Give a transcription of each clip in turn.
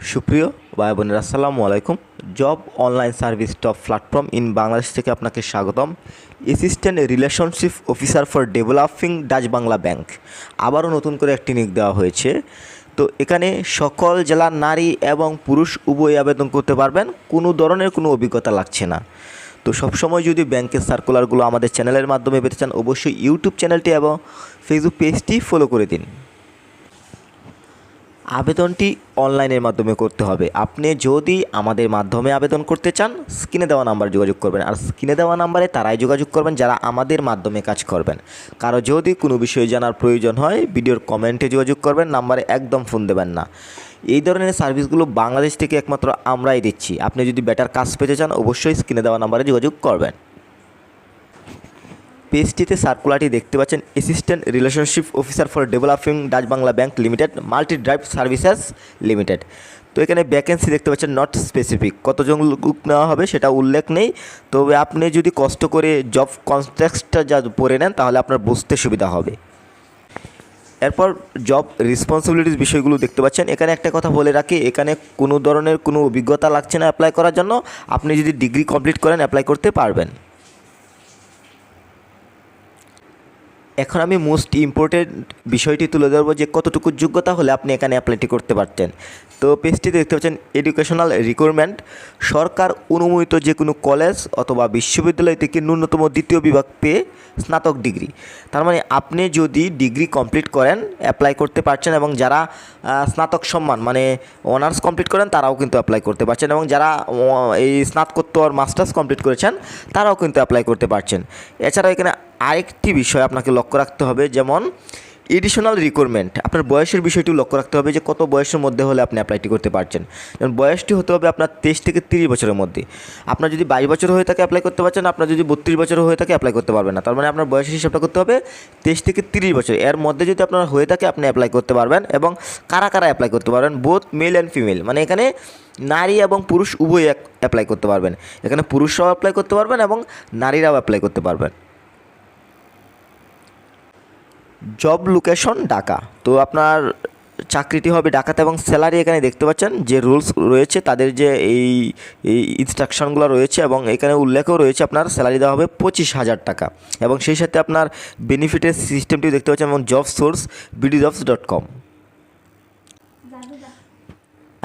সুপ্রিয় ভাই বোনেরা, আসসালামু আলাইকুম। Job online service top platform in Bangladesh থেকে আপনাকে স্বাগতম। Assistant relationship officer for developing Dutch Bangla bank আবারও নতুন করে একটি নিয়োগ দেওয়া হয়েছে। তো এখানে সকল জেলার নারী এবং পুরুষ উভয় আবেদন করতে পারবেন। কোনো ধরনের কোনো অভিজ্ঞতা লাগছে না। তো সবসময় যদি ব্যাংকের সার্কুলারগুলো আমাদের চ্যানেলের মাধ্যমে পেতে চান, অবশ্যই ইউটিউব চ্যানেলটি এবং ফেসবুক পেজটি ফলো করে দিন। আবেদনটি অনলাইনের মাধ্যমে করতে হবে। আপনি যদি আমাদের মাধ্যমে আবেদন করতে চান, স্ক্রিনে দেওয়া নাম্বার যোগাযোগ করবেন। আর স্ক্রিনে দেওয়া নাম্বারে তারাই যোগাযোগ করবেন, যারা আমাদের মাধ্যমে কাজ করবেন। কারও যদি কোনো বিষয়ে জানার প্রয়োজন হয়, ভিডিওর কমেন্টে যোগাযোগ করবেন, নাম্বারে একদম ফোন দেবেন না। এই ধরনের সার্ভিসগুলো বাংলাদেশ থেকে একমাত্র আমরাই দিচ্ছি। আপনি যদি বেটার কাজ পেতে চান, অবশ্যই স্ক্রিনে দেওয়া নাম্বারে যোগাযোগ করবেন। পেজটিতে সার্কুলারটি দেখতে পাচ্ছেন assistant relationship officer for developing Dutch Bangla bank limited multi drive services limited তো এখানে ভ্যাকেন্সি দেখতে পাচ্ছেন নট স্পেসিফিক কতজন লোক নেওয়া হবে সেটা উল্লেখ নেই। তবে আপনি যদি কষ্ট করে জব কনটেক্সটটা যা পড়ে নেন, তাহলে আপনার বুঝতে সুবিধা হবে। এরপর জব রেসপন্সিবিলিটিস বিষয়গুলো দেখতে পাচ্ছেন। এখানে একটা কথা বলে রাখি, এখানে কোনো ধরনের কোনো অভিজ্ঞতা লাগছে না অ্যাপ্লাই করার জন্য। আপনি যদি ডিগ্রি কমপ্লিট করেন অ্যাপ্লাই করতে পারবেন। এখন আমি মোস্ট ইম্পর্টেন্ট বিষয়টি তুলে ধরবো যে কতটুকু যোগ্যতা হলে আপনি এখানে অ্যাপ্লাইটি করতে পারতেন। তো পেজটিতে দেখতে পাচ্ছেন এডুকেশনাল রিকোয়ারমেন্ট সরকার অনুমোদিত যে কোনো কলেজ অথবা বিশ্ববিদ্যালয় থেকে ন্যূনতম দ্বিতীয় বিভাগ পেয়ে স্নাতক ডিগ্রি তার মানে আপনি যদি ডিগ্রি কমপ্লিট করেন অ্যাপ্লাই করতে পারছেন এবং যারা স্নাতক সম্মান মানে অনার্স কমপ্লিট করেন, তারাও কিন্তু অ্যাপ্লাই করতে পারছেন এবং যারা এই স্নাতকোত্তর মাস্টার্স কমপ্লিট করেছেন, তারাও কিন্তু অ্যাপ্লাই করতে পারছেন। এছাড়াও এখানে আরেকটি বিষয় আপনাকে লক্ষ্য রাখতে হবে, যেমন এডিশনাল রিকোয়ারমেন্ট আপনার বয়সের বিষয়টি লক্ষ্য রাখতে হবে যে কত বয়সের মধ্যে হলে আপনি অ্যাপ্লাইটি করতে পারছেন। যেমন বয়সটি হতে হবে আপনার তেইশ থেকে তিরিশ বছরের মধ্যে। আপনার যদি বাইশ বছর হয়ে থাকে অ্যাপ্লাই করতে পারছেন, আপনার যদি বত্রিশ বছর হয়ে থাকে অ্যাপ্লাই করতে পারবেন না। তার মানে আপনার বয়সের হিসাবটা করতে হবে তেইশ থেকে তিরিশ বছর। এর মধ্যে যদি আপনার হয়ে থাকে, আপনি অ্যাপ্লাই করতে পারবেন এবং কারা কারা অ্যাপ্লাই করতে পারবেন? বোথ মেল অ্যান্ড ফিমেল মানে এখানে নারী এবং পুরুষ উভয় অ্যাপ্লাই করতে পারবেন। এখানে পুরুষরাও অ্যাপ্লাই করতে পারবেন এবং নারীরাও অ্যাপ্লাই করতে পারবেন। Job location Dhaka. তো আপনার চাকরিটি হবে ডাকাতে এবং স্যালারি এখানে দেখতে পাচ্ছেন যে রুলস রয়েছে, তাদের যে এই ইনস্ট্রাকশনগুলো রয়েছে এবং এখানে উল্লেখও রয়েছে আপনার স্যালারি দেওয়া হবে পঁচিশ হাজার টাকা। এবং সেই সাথে আপনার বেনিফিটের সিস্টেমটি দেখতে পাচ্ছেন এবং job source BD jobs dot com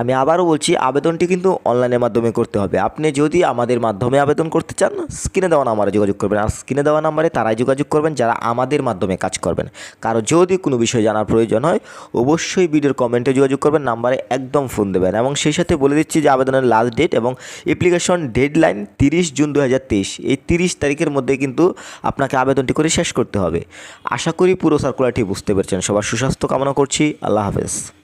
আমি আবারও বলছি, আবেদনটি কিন্তু অনলাইনের মাধ্যমে করতে হবে। আপনি যদি আমাদের মাধ্যমে আবেদন করতে চান স্ক্রিনে দেওয়া নাম্বারে যোগাযোগ করবেন। আর স্ক্রিনে দেওয়া নাম্বারে তারাই যোগাযোগ করবেন, যারা আমাদের মাধ্যমে কাজ করবেন। কারও যদি কোনো বিষয় জানার প্রয়োজন হয়, অবশ্যই ভিডিওর কমেন্টে যোগাযোগ করবেন, নাম্বারে একদম ফোন দেবেন। এবং সেই সাথে বলে দিচ্ছি যে, আবেদনের লাস্ট ডেট এবং অ্যাপ্লিকেশন ডেডলাইন তিরিশ জুন দু হাজার তেইশ। এই তিরিশ তারিখের মধ্যে কিন্তু আপনাকে আবেদনটি করে শেষ করতে হবে। আশা করি পুরো সার্কুলারটি বুঝতে পেরেছেন। সবার সুস্বাস্থ্য কামনা করছি। আল্লাহ হাফেজ।